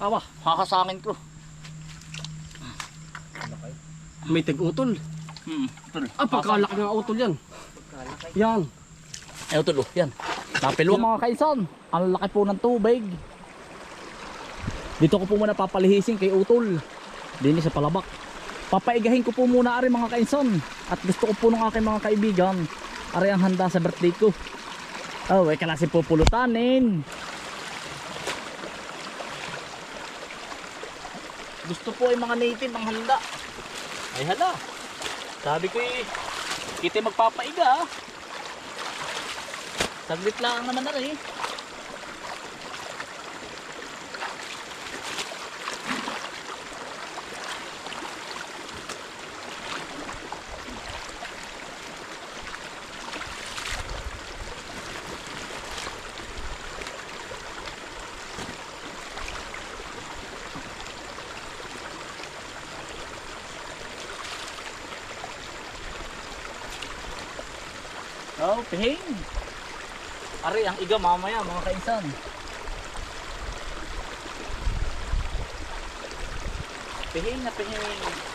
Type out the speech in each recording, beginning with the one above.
Aba, hakasangin ko. May tag-utol. Hmm, tol. Ah, pagkalaki ng utol yan. Yan. Ayaw tol, oh, yan. Napilwa mga kaisan. Ang laki po ng tubig. Dito ko po muna papalihisin kay Utol. Dini sa palabak. Papaigahin ko po muna ari mga kainson. At gusto ko po ng aking mga kaibigan. Ari ang handa sa birthday ko. Oh, ay kalasi po pulutanin. Gusto po ay mga native ang handa. Ay hala. Sabi ko eh, kita magpapaiga ah. Saglit lang naman na rin. Pihing. Ari, ang iga mamaya mga kainsan. Pihing na pihing.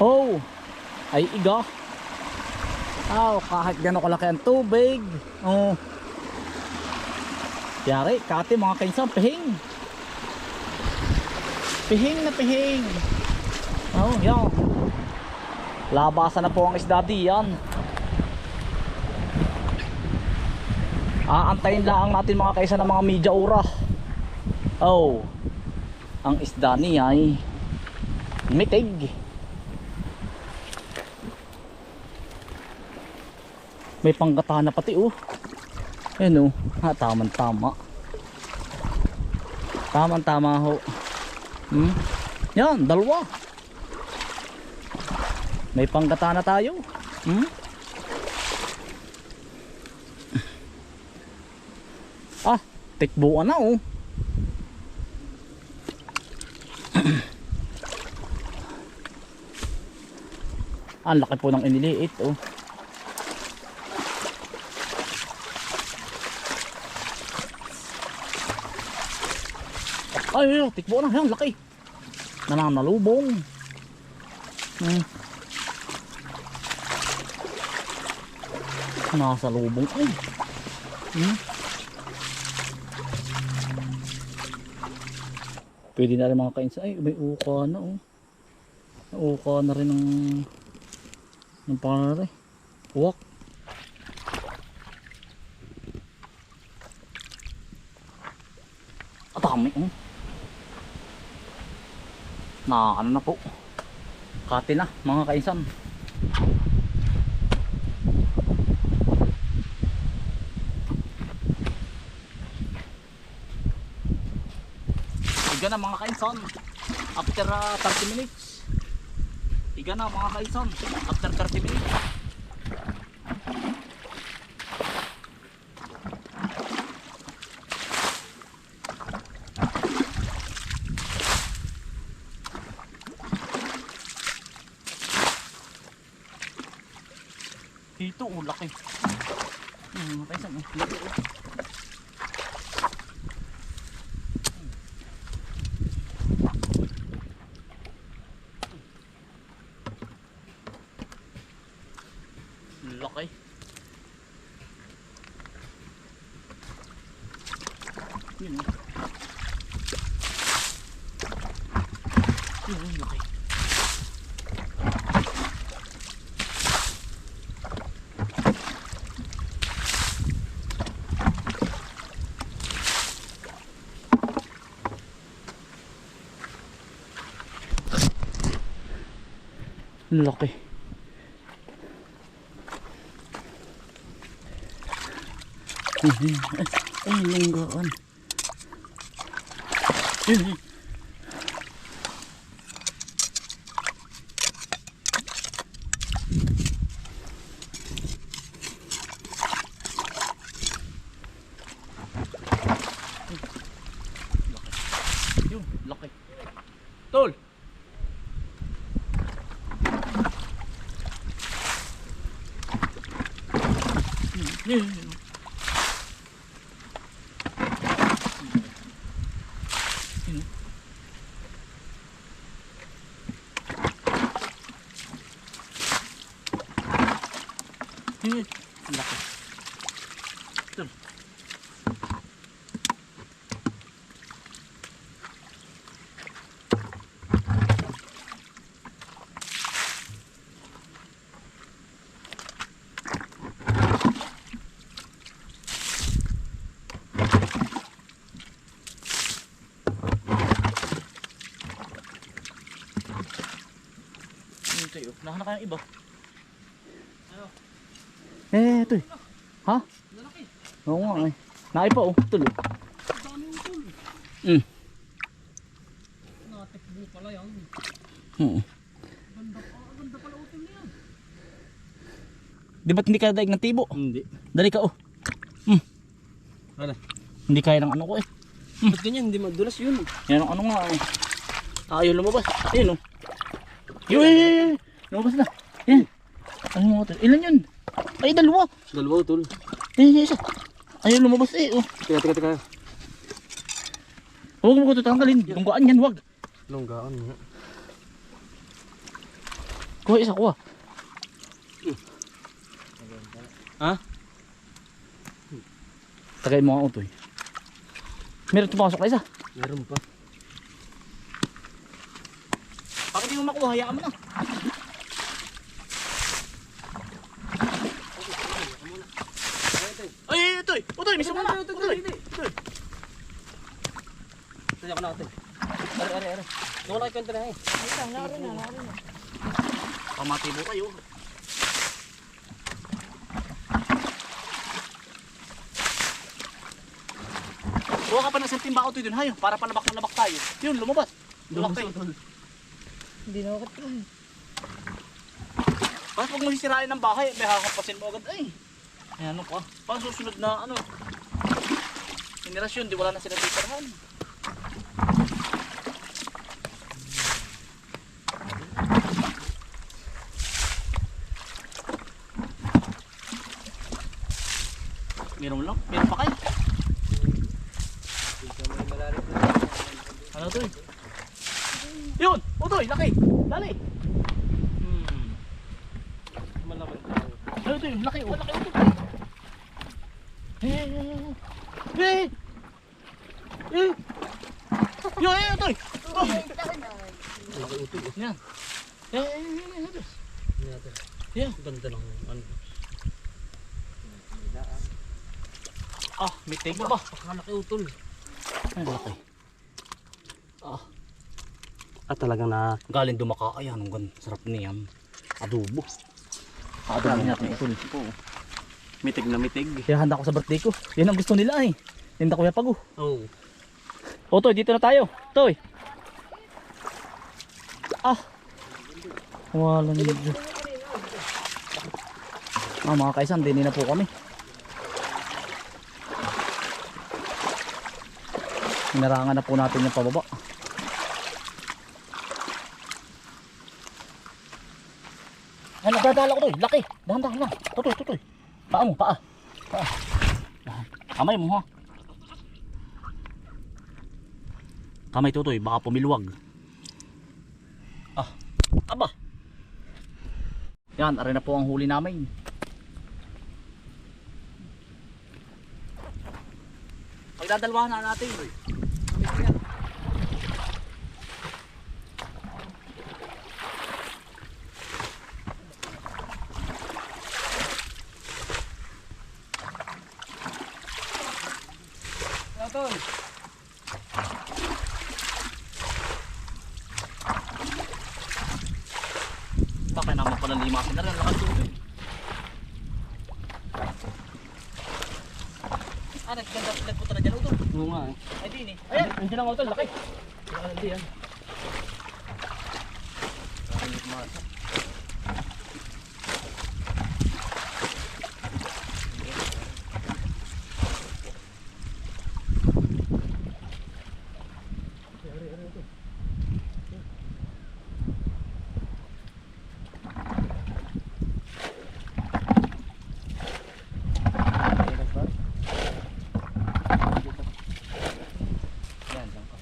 Oh, ay iga. Aw, kahit gano'n kalaki ang tubig. Oh. Yari, kati mga kainsan, pihing. Pihing na pihing. Oh, yan. Labasan na po ang isda diyan. Aantayin lang natin mga kaisa ng mga media ura. Oh. Ang isda niya ay mitig. May panggatahan na pati oh. Ayun oh. Ha, tamang tama. Tamang tama ho. Hmm? Yan, dalawa. May panggatahan na tayo. Hmm? Ah, tikbuan na oh. Ang laki po ng iniliit oh. Ay, tikbo na. Yan, laki. Nananalubong. Hmm. Nasa lubong. Ay. Hmm. Pwede na rin mga kainsa. Ay, may uka na oh. Uka na rin ng ng pangalan Uwak. At dami oh. Na ano na po? Kati na mga kainsan. Iga na mga kainsan. After uh, 30 minutes. Iga na mga kainsan. After 30 minutes laki. Yun eh yun oh, laki. Laki. Ay, lunggaan. Ay, ay. Yun, laki. Tol! Yun. Yun. Yun. Ang laki. Tol. Yun tayo. Nakanak kayong iba. Eh, ito eh. Ha? Lalaki. Oo nga eh. Naipa oh. Tulo. Dami utol. Mm. Natikbo pala yan. Hmm. Ganda pa. Ganda pala utol niya. Di ba't hindi ka daig ng tibo? Hindi. Dali ka oh. Ano? Hindi kaya ng ano ko eh. Ba't ganyan? Hindi madulas yun. Yan ang ano nga eh. Ayaw lumabas. Ayun oh. Yun, yun, yun. Lumabas na. Yan. Ano mga ito? Ilan yun? Ay, dalawa. Dalawa utol. Yan, yan, isa. Ayaw lumabas eh. Oh. Teka, teka, teka. Huwag mo ko ito tanggalin. Bunggaan yan, huwag. Longgaan nga. Kuha isa, kuha. Ha? Tagay mo nga utoy. Meron tumasok na isa. Meron pa. Bakit hindi mo? Hayaan mo na. Ay, utoy. Utoy, misa mo na. Utoy. Utoy. Taya ka natin. Are, are, are. Nawala kayo kanta na eh. Pamatibo kayo. Kuha ka pa ng sentimba utoy dun, hayo. Para palabak na labak tayo. Yun, lumabas. Laki. Hindi na ako Tapos pag masisirain ng bahay, may hakapasin mo agad. Ay, ay ano pa? Paano susunod na ano? Generasyon, di wala na sila titirahan. Meron lang? Meron pa kayo? Ano to eh? Yun! Utoy! Laki! Dali! Hmm. Tayo. Ano ito yung laki oh. Laki ito. Eh, eh, eh, eh. Eh. Yo, eh, ito. Oh. Laki utol. Yan. Eh, eh, eh, eh, ito. Yan. Ganda ng ano. Ah, may tig ba? Pakalaki utol. Ay, laki. Ah. Ah, talagang na... Galing dumaka. Ayan, ang. Sarap niyan. Adobo. Adobo natin ito. Mitig na mitig. Kaya handa ko sa birthday ko. Yan ang gusto nila eh. Tinda ko yapago. Oo. O, Toy, dito na tayo. Toy. Ah. Wala na dito. Ah, mga kaisan, dinin na po kami. Hinarangan na po natin yung pababa. Ay, nagdadala ko, Toy. Laki. Dahan-dahan lang. Tutoy, tutoy. Paa mo, paa. Paa. Dahan. Kamay mo, ha. Kamay tutoy, baka pumilwag. Ah, aba. Yan, aray na po ang huli namin. Pagdadalwahan na natin. Utol. Bakit? na rin ang lakas tubig. Ah, nagkaganda nagpunta na dyan utol. Oo nga eh. Ay, di ni. Ayan, nandiyan ang utol, laki. Hindi yan. Yan, lang ka.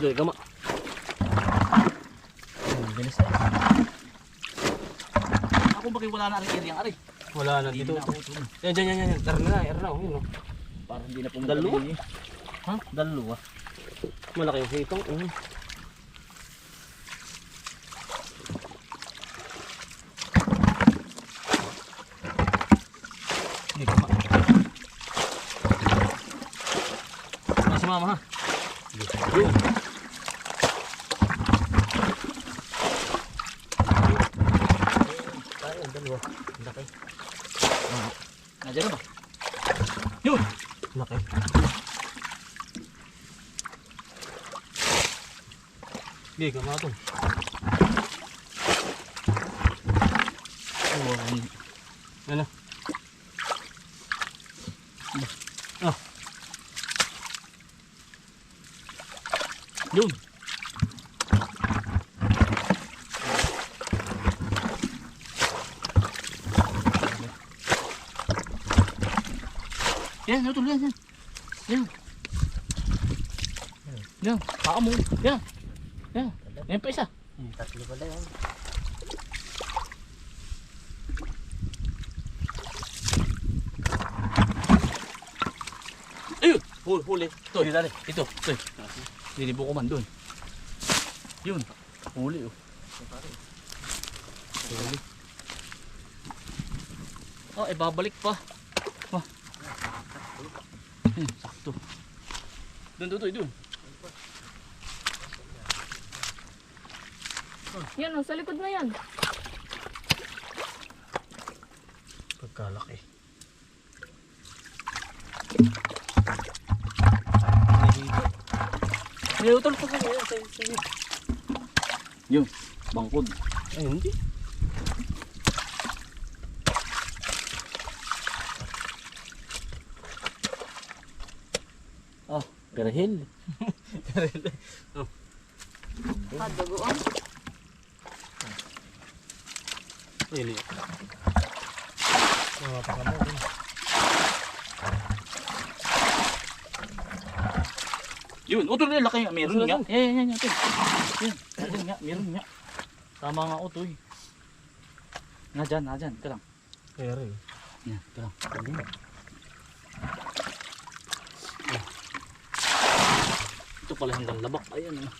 Dahil gama. Ang bilis na. Ako wala na ang area ari. Wala na dito. Yan, yan, yan, yan. Tara na, tara na. oh, Yun, oh. Parang hindi na pumunta Dalawa? eh. Ha? Dalawa. Malaki yung hitong. Mm. Hindi ka ma. Mas mama ha. Yun. Tayo, dalawa. Laki. Nandiyan na ba? Yun! Laki. Hindi, gama ito. Oh, ang Ano? Ah, Yun. Yan, utol, yan, yan. Yan. Yan, paa mo. Yan. Yan. Yan pa isa. hmm, tatlo pala yan. Ayun! Huli, huli. Ito, dali. Ito, ito. Dinibo ko man doon. Yun. Huli, oh. Huli. Oh, eh, babalik pa. Wah. Hmm, sakto. Doon, doon, doon, Yan, oh, sa likod na yan. Pagkalaki. May utol pa sa iyo. Sa'yo, sa'yo. Yun, bangkod. Ay, hindi. Ah, perhil. Padagoan. Ili. Mga pakamo. Yun, utol na laki nga. Meron nga. Yan, yan, yan, yan. Yan, meron nga, meron nga. Tama nga, utoy. Nga dyan, nga dyan. Ika lang. Kaya rin. Yan, ika lang. Ito pala hanggang labak. Ayan, ano.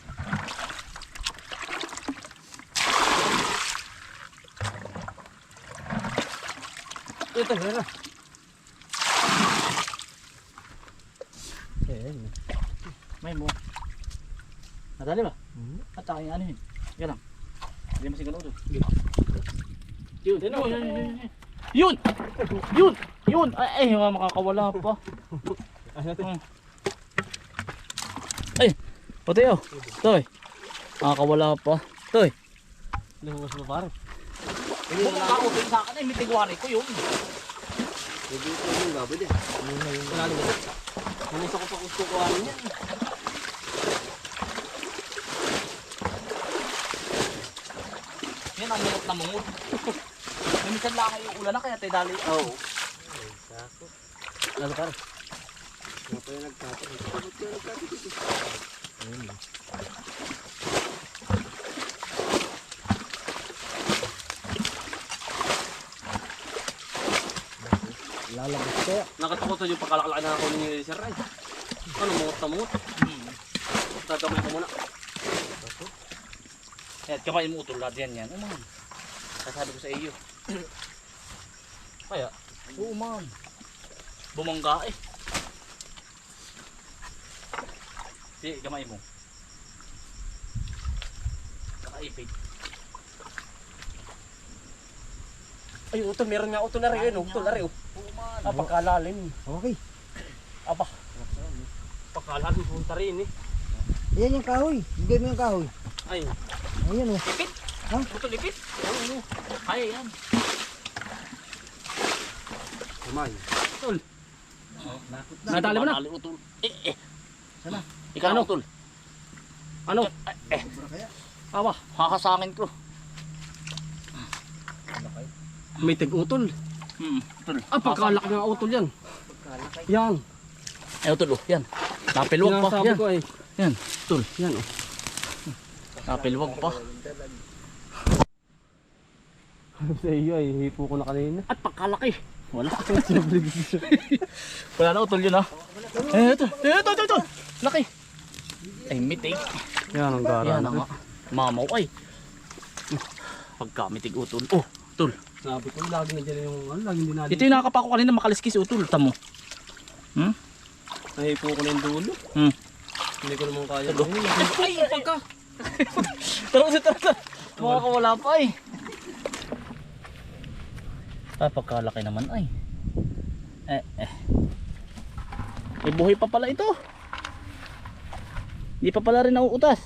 Ito, na. Ayan. May mo. Nadali ba? Hmm. At tayo ano yun. Ika lang. Hindi mo siguro ito. Yun. Yun, yun, yun, yun, yun. Ay, ay, makakawala pa. Ano ito? Hmm. Ay, oh. Toy. Makakawala pa. Toy. Lumas mo pare. Kung makakawin sa akin, ay may tigwari ko yun. Hindi ko yung baboy din. Wala naman. Nanis ako pa gusto ko ano yan. Yan ang minot na mungod. Minsan lang kayo ulan na kaya tayo dali. Oo. Ay, sako. Lalo. Nga pa yung. Bakit kaya nagtatapos? Ayun. Lalabas kaya. Nakatakot yung pagkalakalaki na ako ni Sir Ray. Ano, mungot na mungot. Hmm. Tatamay ko muna. Kaya kamay mo utol lahat yan yan. Oh, man. Sasabi ko sa iyo. Kaya, Oo man. Bumangga eh. Si gamay mo. Nakaipit. Ay, utol, meron nga utol na rin. oh. Utol na rin. Oh. Pagkalalim. Okay. Aba. Pagkalalim punta rin eh. Ayan yung kahoy. Bigay mo yung kahoy. Ay, Ayan oh. Ipit. Ha? Utol ipit. Oo. Kaya yan. kumay. Utol. Nadali mo na. Nadali. Eh, eh. Sana? Ikaw ano? Utol. Ano? Eh. Awa, Hakasangin ko. may tig-utol. Hmm. Utol. Ah, pagkalaki ng utol yan. Yan. Eh, utol oh. Yan. Napilwag pa. Yan. ko eh. Yan. Utol. Yan oh. Napilwag pa. Sa iyo ay hipo ko na kanina. At pagkalaki. Wala. Wala na utol yun ha. Eh, ito. Eh, ito, ito, ito. Laki. Ay, mitig. Yan ang gara. Yan na nga. Mamaw ay. Pagkamitig utol. Oh, utol. Sabi ko, lagi na dyan yung ano, lagi din natin. Ito yung nakapako kanina makaliskis utol. Tamo. Hmm? Nahipo ko na yung dulo. Hmm. Hindi ko naman kaya. Tulo. Ay, pagka. Tara, tara, tara. Makakawala pa eh. Ah, pagkalaki naman ay. Eh, eh. May buhay pa pala ito. Hindi pa pala rin nauutas.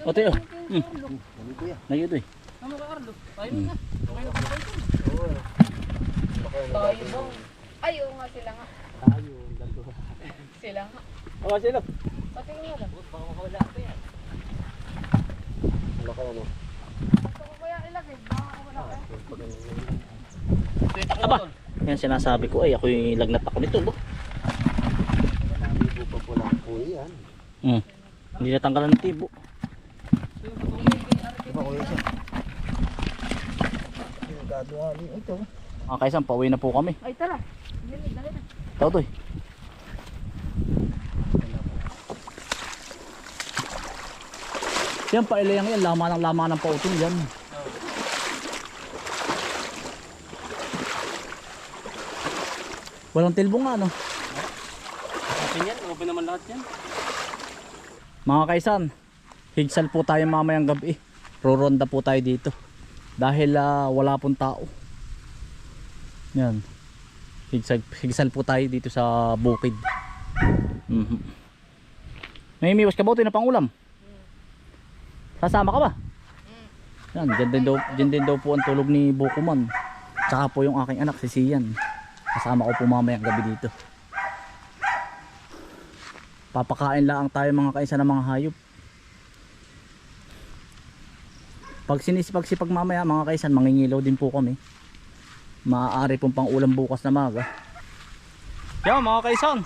O, tayo. Hmm. Sabi ko yan. Nayudo eh. Tayo daw. Ay, oo nga sila nga. Sila nga. Oh, sino? Pati nga lang. Ano kaya no? Gusto ko kaya ilagay. Baka ako wala kaya. Aba, yan sinasabi ko ay ako'y lagnat ako nito. Bo. Yan. Hmm. Hindi natanggalan ng tibo. Nagkaduhali. Ito. Mga kaisan, pauwi na po kami. Ay, tara. Dali, dali na. Tautoy. Yan pa ilayang yan, lama ng lama ng pautol yan. Walang tilbo nga no. Open yan, open naman lahat yan. Mga kaisan, higsal po tayo mamayang gabi. Roronda po tayo dito. Dahil ah, wala pong tao. Yan. Higsal, higsal po tayo dito sa bukid. Mhm. May miwas ka ba ito na pangulam? Sasama ka ba? Yan, dyan din, daw, dyan din daw po ang tulog ni Bukuman. Tsaka po yung aking anak, si Sian. Kasama ko po mamayang gabi dito. Papakain lang tayo mga kaisa ng mga hayop. Pag sinisipag-sipag mamaya mga kaisan, mangingilaw din po kami. Maaari pong pang ulam bukas na maga. Yan mga kaisan,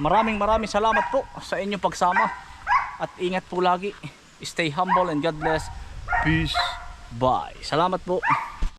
maraming maraming salamat po sa inyong pagsama. At ingat po lagi. Stay humble and God bless. Peace. Bye. Salamat po.